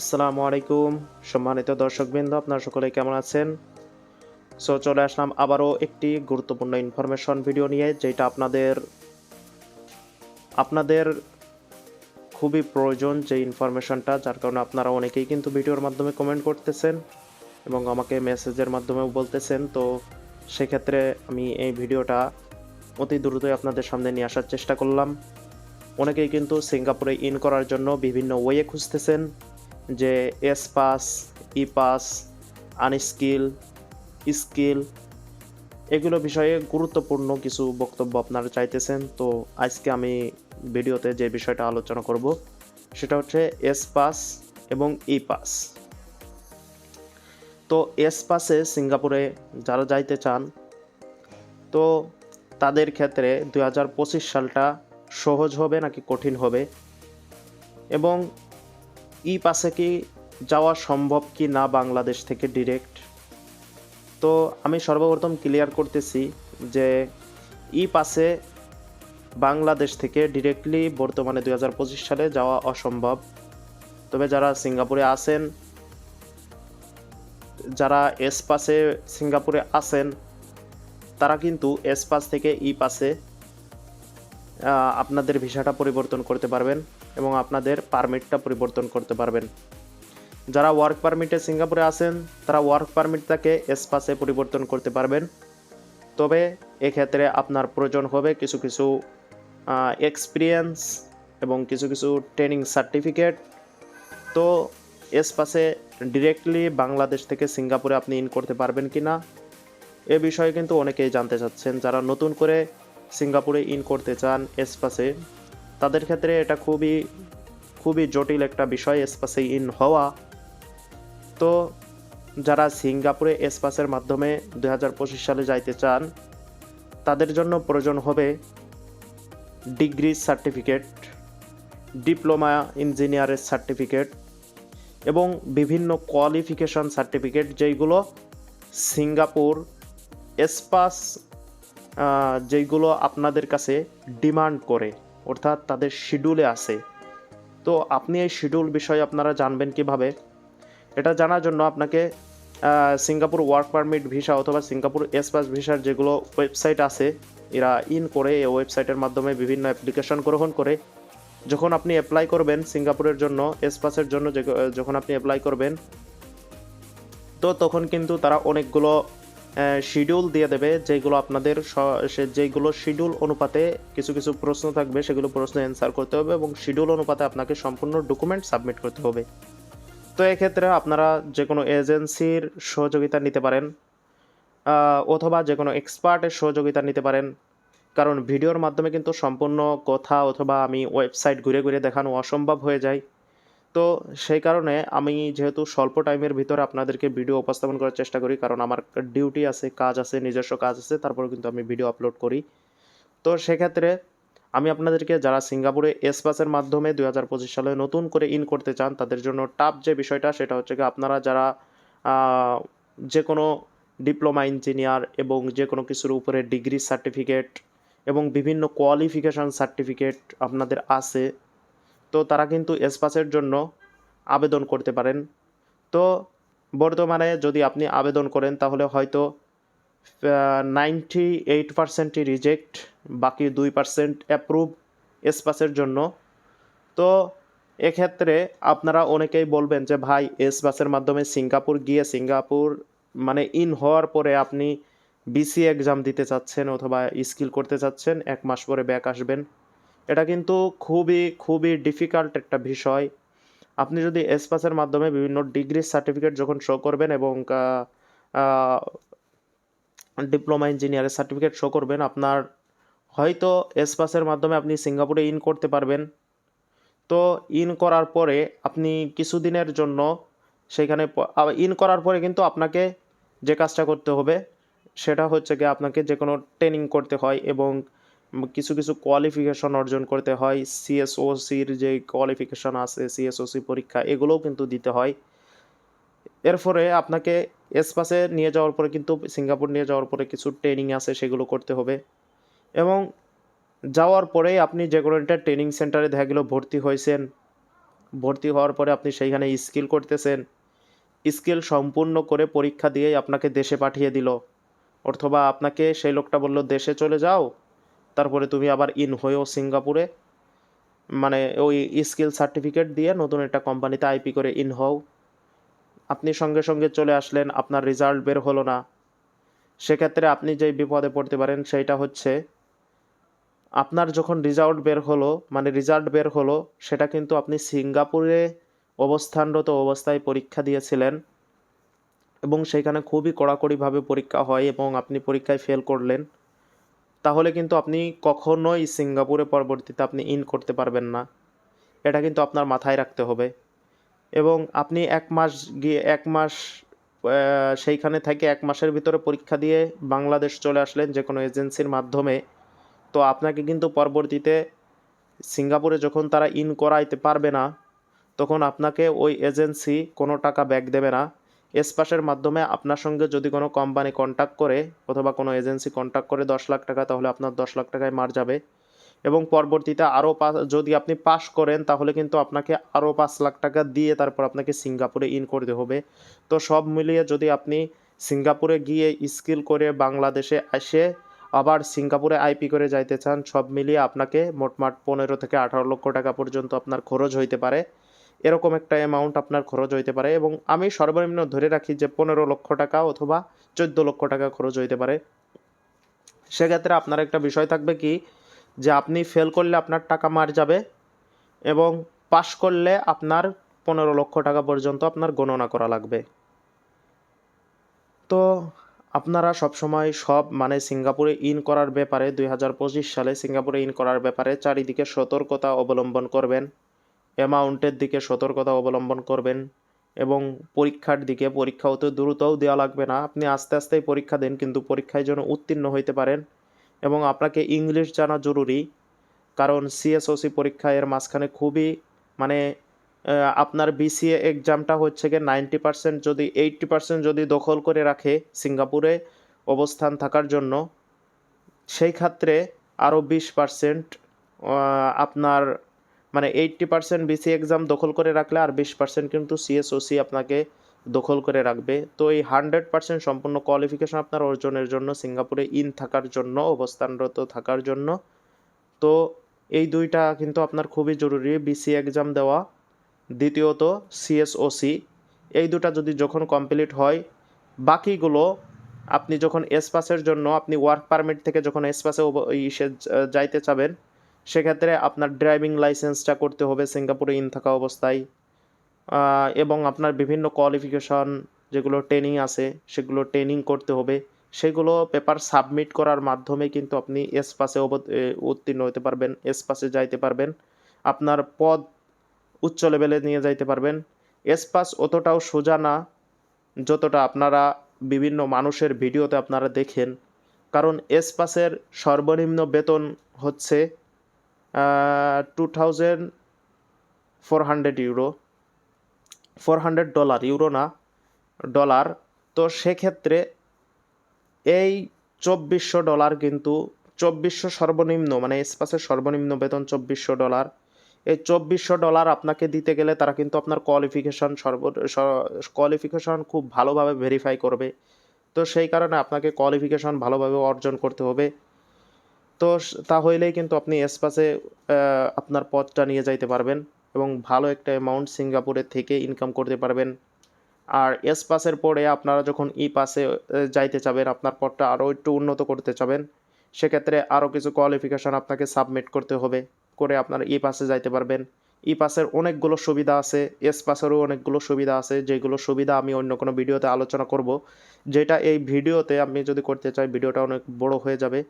আসসালামু আলাইকুম। সম্মানিত দর্শকবৃন্দ, আপনারা সকলে কেমন আছেন? সো, চলে আসলাম আবারও একটি গুরুত্বপূর্ণ ইনফরমেশন ভিডিও নিয়ে, যেটা আপনাদের আপনাদের খুবই প্রয়োজন যে ইনফরমেশনটা যার কারণে আপনারা অনেকেই কিন্তু ভিডিওর মাধ্যমে কমেন্ট করতেছেন এবং আমাকে মেসেজের মাধ্যমেও বলতেছেন। তো, সেক্ষেত্রে আমি এই ভিডিওটা অতি দ্রুতই আপনাদের সামনে নিয়ে আসার চেষ্টা করলাম। অনেকেই কিন্তু সিঙ্গাপুরে ইন করার জন্য বিভিন্ন ওয়ে খুঁজতেছেন। যে S pass, E pass, unskill, skill এগুলো বিষয়ে গুরুত্বপূর্ণ কিছু বক্তব্য আপনারা চাইতেছেন। তো আজকে আমি ভিডিওতে যে বিষয়টা আলোচনা করব সেটা হচ্ছে এস পাস এবং ই পাস। তো এস পাসে সিঙ্গাপুরে যারা যাইতে চান, তো তাদের ক্ষেত্রে দু হাজার পঁচিশ সালটা সহজ হবে নাকি কঠিন হবে? এবং ই পাশে কি যাওয়া সম্ভব কি না বাংলাদেশ থেকে ডিরেক্ট তো আমি সর্বপ্রথম ক্লিয়ার করতেছি যে ই পাশে বাংলাদেশ থেকে ডিরেক্টলি বর্তমানে দু হাজার পঁচিশ সালে যাওয়া অসম্ভব। তবে যারা সিঙ্গাপুরে আছেন, যারা এস পাসে সিঙ্গাপুরে আছেন, তারা কিন্তু এস পাস থেকে ই পাসে আপনাদের ভিসাটা পরিবর্তন করতে পারবেন। এবং আপনাদের পারমিটটা পরিবর্তন করতে পারবেন। যারা ওয়ার্ক পারমিটে সিঙ্গাপুরে আছেন, তারা ওয়ার্ক পারমিটটাকে এস পাসে পরিবর্তন করতে পারবেন। তবে এক্ষেত্রে আপনার প্রয়োজন হবে কিছু কিছু এক্সপিরিয়েন্স এবং কিছু কিছু ট্রেনিং সার্টিফিকেট তো এস পাসে ডিরেক্টলি বাংলাদেশ থেকে সিঙ্গাপুরে আপনি ইন করতে পারবেন কি না এ বিষয়ে কিন্তু অনেকেই জানতে চাচ্ছেন। যারা নতুন করে সিঙ্গাপুরে ইন করতে চান এসপাসে তাদের ক্ষেত্রে এটা খুবই খুবই জটিল একটা বিষয় এসপাসে ইন হওয়া। তো যারা সিঙ্গাপুরে এসপাসের মাধ্যমে দু হাজার পঁচিশ সালে যাইতে চান তাদের জন্য প্রয়োজন হবে ডিগ্রি সার্টিফিকেট ডিপ্লোমা ইঞ্জিনিয়ারের সার্টিফিকেট এবং বিভিন্ন কোয়ালিফিকেশন সার্টিফিকেট যেইগুলো সিঙ্গাপুর এসপাস আহ, যেইগুলো আপনাদের কাছে ডিমান্ড করে। অর্থাৎ তাদের শিডিউলে আছে। তো আপনি এই শিডিউল বিষয়ে আপনারা জানবেন কীভাবে? এটা জানার জন্য আপনাকে সিঙ্গাপুর ওয়ার্ক পারমিট ভিসা অথবা সিঙ্গাপুর এসপাস ভিসার যেগুলো ওয়েবসাইট আছে, এরা ইন করে এই ওয়েবসাইটের মাধ্যমে বিভিন্ন অ্যাপ্লিকেশন গ্রহণ করে। যখন আপনি অ্যাপ্লাই করবেন সিঙ্গাপুরের জন্য এসপাসের জন্য যে- যখন আপনি অ্যাপ্লাই করবেন, তো তখন কিন্তু তারা অনেকগুলো শিডিউল দিয়ে দেবে, যেগুলো আপনাদের যেগুলো শিডিউল অনুপাতে কিছু কিছু প্রশ্ন থাকবে, সেগুলো প্রশ্ন অ্যান্সার করতে হবে এবং শিডিউল অনুপাতে আপনাকে সম্পূর্ণ ডকুমেন্ট সাবমিট করতে হবে। তো এক্ষেত্রে আপনারা যে কোনো এজেন্সির সহযোগিতা নিতে পারেন অথবা যে কোনো এক্সপার্টের সহযোগিতা নিতে পারেন, কারণ ভিডিওর মাধ্যমে কিন্তু সম্পূর্ণ কথা অথবা আমি ওয়েবসাইট ঘুরে ঘুরে দেখানো অসম্ভব হয়ে যায়। তো সেই কারণে আমি যেহেতু স্বল্প টাইমের ভিতরে আপনাদেরকে ভিডিও উপস্থাপন করার চেষ্টা করি, কারণ আমার ডিউটি আছে, কাজ আছে, নিজস্ব কাজ আছে, তারপরে কিন্তু আমি ভিডিও আপলোড করি। তো সেক্ষেত্রে আমি আপনাদেরকে যারা সিঙ্গাপুরে এস পাসের মাধ্যমে দুই হাজার পঁচিশ সালে নতুন করে ইন করতে চান, তাদের জন্য টাফ যে বিষয়টা, সেটা হচ্ছে কি আপনারা যারা যে কোনো ডিপ্লোমা ইঞ্জিনিয়ার এবং যে কোনো কিছুর উপরে ডিগ্রি সার্টিফিকেট এবং বিভিন্ন কোয়ালিফিকেশান সার্টিফিকেট আপনাদের আছে তো তারা কিন্তু এসপাসের জন্য আবেদন করতে পারেন। তো বর্তমানে যদি আপনি আবেদন করেন, তাহলে হয়তো নাইনটি এইট পার্সেন্টই রিজেক্ট বাকি দুই পার্সেন্ট অ্যাপ্রুভ এসপাসের জন্য। তো এক্ষেত্রে আপনারা অনেকেই বলবেন যে, ভাই এস বাসের মাধ্যমে সিঙ্গাপুর গিয়ে সিঙ্গাপুর মানে ইন হওয়ার পরে আপনি বিসি এক্সাম দিতে চাচ্ছেন অথবা স্কিল করতে চাচ্ছেন, এক মাস পরে ব্যাক আসবেন। এটা কিন্তু খুবই খুবই ডিফিকাল্ট একটা বিষয়। আপনি যদি এস পাসের মাধ্যমে বিভিন্ন ডিগ্রি সার্টিফিকেট যখন শো করবেন এবং ডিপ্লোমা ইঞ্জিনিয়ারের সার্টিফিকেট শো করবেন, আপনার হয়তো এস পাসের মাধ্যমে আপনি সিঙ্গাপুরে ইন করতে পারবেন। তো ইন করার পরে আপনি কিছুদিনের জন্য সেখানে ইন করার পরে কিন্তু আপনাকে যে কাজটা করতে হবে, সেটা হচ্ছে কি আপনাকে যে কোনো ট্রেনিং করতে হয় এবং কিছু কিছু কোয়ালিফিকেশন অর্জন করতে হয়। সিএসওসির যে কোয়ালিফিকেশন আছে সিএসওসি পরীক্ষা, এগুলোও কিন্তু দিতে হয়। এরপরে আপনাকে এসপাসে নিয়ে যাওয়ার পরে কিন্তু সিঙ্গাপুর নিয়ে যাওয়ার পরে কিছু ট্রেনিং আছে, সেগুলো করতে হবে। এবং যাওয়ার পরেই আপনি যে কোনো একটা ট্রেনিং সেন্টারে দেখা গেলো ভর্তি হয়েছেন। ভর্তি হওয়ার পরে আপনি সেইখানে স্কিল করতেছেন। স্কিল সম্পূর্ণ করে পরীক্ষা দিয়েই আপনাকে দেশে পাঠিয়ে দিল। অথবা আপনাকে সেই লোকটা বলল, দেশে চলে যাও তারপরে তুমি আবার ইন হয়েও সিঙ্গাপুরে মানে ওই স্কিল সার্টিফিকেট দিয়ে নতুন একটা কোম্পানিতে আইপি করে ইন হও। আপনি সঙ্গে সঙ্গে চলে আসলেন, আপনার রেজাল্ট বের হলো না। সেক্ষেত্রে আপনি যেই বিপদে পড়তে পারেন, সেইটা হচ্ছে আপনার যখন রেজাল্ট বের হলো মানে রেজাল্ট বের হলো, সেটা কিন্তু আপনি সিঙ্গাপুরে অবস্থানরত অবস্থায় পরীক্ষা দিয়েছিলেন এবং সেখানে খুবই কড়াকড়িভাবে পরীক্ষা হয় এবং আপনি পরীক্ষায় ফেল করলেন। তাহলে কিন্তু আপনি কখনোই সিঙ্গাপুরে পরবর্তীতে আপনি ইন করতে পারবেন না। এটা কিন্তু আপনার মাথায় রাখতে হবে। এবং আপনি এক মাস গিয়ে, এক মাস সেইখানে থেকে এক মাসের ভিতরে পরীক্ষা দিয়ে বাংলাদেশ চলে আসলেন যে কোনো এজেন্সির মাধ্যমে, তো আপনাকে কিন্তু পরবর্তীতে সিঙ্গাপুরে যখন তারা ইন করাইতে পারবে না, তখন আপনাকে ওই এজেন্সি কোনো টাকা ব্যাক দেবে না। এসপাসের মাধ্যমে আপনার সঙ্গে যদি কোনো কোম্পানি কন্ট্যাক্ট করে অথবা কোনো এজেন্সি কন্ট্যাক্ট করে দশ লাখ টাকা, তাহলে আপনার দশ লাখ টাকায় মার যাবে। এবং পরবর্তীতে আরও পাঁচ যদি আপনি পাস করেন, তাহলে কিন্তু আপনাকে আরও পাঁচ লাখ টাকা দিয়ে তারপর আপনাকে সিঙ্গাপুরে ইন করতে হবে। তো সব মিলিয়ে যদি আপনি সিঙ্গাপুরে গিয়ে স্কিল করে বাংলাদেশে এসে আবার সিঙ্গাপুরে আইপি করে যাইতে চান, সব মিলিয়ে আপনাকে মোটমাট পনেরো থেকে আঠারো লক্ষ টাকা পর্যন্ত আপনার খরচ হইতে পারে। এরকম একটা অ্যামাউন্ট আপনার খরচ হইতে পারে এবং আমি সর্বনিম্ন ধরে রাখি যে পনেরো লক্ষ টাকা অথবা চোদ্দ লক্ষ টাকা খরচ হইতে পারে। সেক্ষেত্রে আপনার একটা বিষয় থাকবে কি, যে আপনি ফেল করলে আপনার টাকা মার যাবে এবং পাশ করলে আপনার পনেরো লক্ষ টাকা পর্যন্ত আপনার গণনা করা লাগবে। তো আপনারা সবসময় সব মানে সিঙ্গাপুরে ইন করার ব্যাপারে দুই হাজার পঁচিশ সালে সিঙ্গাপুরে ইন করার ব্যাপারে চারিদিকে সতর্কতা অবলম্বন করবেন। অ্যামাউন্টের দিকে সতর্কতা অবলম্বন করবেন এবং পরীক্ষার দিকে, পরীক্ষা অত দ্রুতও দেওয়া লাগবে না। আপনি আস্তে আস্তেই পরীক্ষা দেন, কিন্তু পরীক্ষায় যেন উত্তীর্ণ হইতে পারেন এবং আপনাকে ইংলিশ জানা জরুরি, কারণ সিএসওসি পরীক্ষা এর মাঝখানে খুবই মানে আপনার বিসিএ এক্সামটা হচ্ছে গিয়ে নাইনটি পার্সেন্ট যদি এইটটি পার্সেন্ট যদি দখল করে রাখে সিঙ্গাপুরে অবস্থান থাকার জন্য, সেই ক্ষেত্রে আরও বিশ পার্সেন্ট আপনার মানে এইটটি পার্সেন্ট বিসি এক্সাম দখল করে রাখলে আর বিশ পার্সেন্ট কিন্তু সিএসওসি আপনাকে দখল করে রাখবে। তো এই হান্ড্রেড পার্সেন্ট সম্পূর্ণ কোয়ালিফিকেশন আপনার অর্জনের জন্য, সিঙ্গাপুরে ইন থাকার জন্য, অবস্থানরত থাকার জন্য। তো এই দুইটা কিন্তু আপনার খুবই জরুরি বিসি এক্সাম দেওয়া। দ্বিতীয়ত সিএসওসি এই দুটা যদি যখন কমপ্লিট হয়, বাকিগুলো আপনি যখন এস পাসের জন্য, আপনি ওয়ার্ক পারমিট থেকে যখন এস পাসে ইসে যাইতে চাবেন সেক্ষেত্রে আপনার ড্রাইভিং লাইসেন্সটা করতে হবে সিঙ্গাপুরে ইন থাকা অবস্থায়। এবং আপনার বিভিন্ন কোয়ালিফিকেশন যেগুলো ট্রেনিং আছে, সেগুলো ট্রেনিং করতে হবে। সেগুলো পেপার সাবমিট করার মাধ্যমে কিন্তু আপনি এস পাসে উত্তীর্ণ হতে পারবেন এস পাসে যাইতে পারবেন। আপনার পদ উচ্চ লেভেলে নিয়ে যাইতে পারবেন। এস পাস অতটাও সোজা না, যতটা আপনারা বিভিন্ন মানুষের ভিডিওতে আপনারা দেখেন। কারণ এস পাসের সর্বনিম্ন বেতন হচ্ছে two thousand four hundred euro four hundred dollar euro না ডলার তো সেক্ষেত্রে এই চব্বিশশো ডলার কিন্তু চব্বিশশো সর্বনিম্ন মানে স্পাসের সর্বনিম্ন বেতন চব্বিশশো ডলার এই চব্বিশশো ডলার আপনাকে দিতে গেলে তারা কিন্তু আপনার কোয়ালিফিকেশন সর্ব কোয়ালিফিকেশন খুব ভালোভাবে ভেরিফাই করবে। তো সেই কারণে আপনাকে কোয়ালিফিকেশন ভালোভাবে অর্জন করতে হবে। তো তা হইলেই কিন্তু আপনি এসপাসে আপনার পথটা নিয়ে যাইতে পারবেন এবং ভালো একটা অ্যামাউন্ট সিঙ্গাপুরে থেকে ইনকাম করতে পারবেন। আর এস পাসের পরে আপনারা যখন ই পাসে যাইতে চাবেন, আপনার পথটা আরও একটু উন্নত করতে চাবেন, সেক্ষেত্রে আরও কিছু কোয়ালিফিকেশন আপনাকে সাবমিট করতে হবে, করে আপনার ই পাসে যাইতে পারবেন। ই পাসের অনেকগুলো সুবিধা আছে এস পাসেরও অনেকগুলো সুবিধা আছে, যেগুলো সুবিধা আমি অন্য কোনো ভিডিওতে আলোচনা করব। যেটা এই ভিডিওতে আমি যদি করতে চাই, ভিডিওটা অনেক বড় হয়ে যাবে।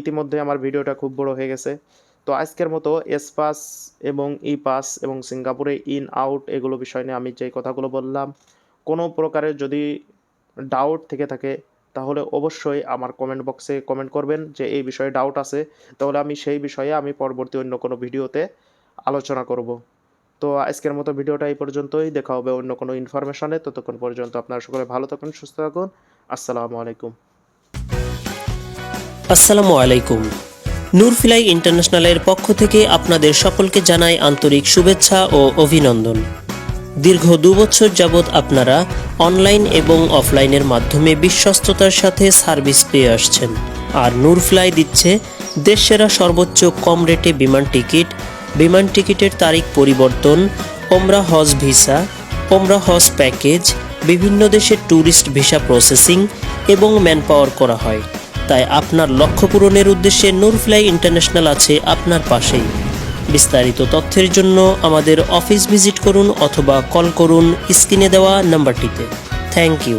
ইতিমধ্যে আমার ভিডিওটা খুব বড় হয়ে গেছে। তো আজকের মতো এস পাস এবং ই পাস এবং সিঙ্গাপুরে ইন আউট এগুলো বিষয় নিয়ে আমি যে কথাগুলো বললাম, কোনো প্রকারের যদি ডাউট থেকে থাকে, তাহলে অবশ্যই আমার কমেন্ট বক্সে কমেন্ট করবেন যে এই বিষয়ে ডাউট আছে। তাহলে আমি সেই বিষয়ে আমি পরবর্তী অন্য কোনো ভিডিওতে আলোচনা করব। তো আজকের মতো ভিডিওটা এই পর্যন্তই। দেখা হবে অন্য কোনো ইনফরমেশনে ততক্ষণ পর্যন্ত আপনারা সকলে ভালো থাকুন, সুস্থ থাকুন। আসসালামু আলাইকুম। আসসালামু আলাইকুম। নূরফিলাই ইন্টারন্যাশনালের পক্ষ থেকে আপনাদের সকলকে জানাই আন্তরিক শুভেচ্ছা ও অভিনন্দন। দীর্ঘ দুবছর যাবৎ আপনারা অনলাইন এবং অফলাইনের মাধ্যমে বিশ্বস্ততার সাথে সার্ভিস পেয়ে আসছেন। আর নূরফ্লাই দিচ্ছে দেশসেরা সর্বোচ্চ কম রেটে বিমান টিকিট, বিমান টিকিটের তারিখ পরিবর্তন, ওমরা হজ ভিসা, ওমরা হজ প্যাকেজ, বিভিন্ন দেশের ট্যুরিস্ট ভিসা প্রসেসিং এবং ম্যানপাওয়ার করা হয়। তাই আপনার লক্ষ্য পূরণের উদ্দেশ্যে নূরফ্লাই ইন্টারন্যাশনাল আছে আপনার পাশেই। বিস্তারিত তথ্যের জন্য আমাদের অফিস ভিজিট করুন অথবা কল করুন স্ক্রিনে দেওয়া নাম্বারটিতে। Thank you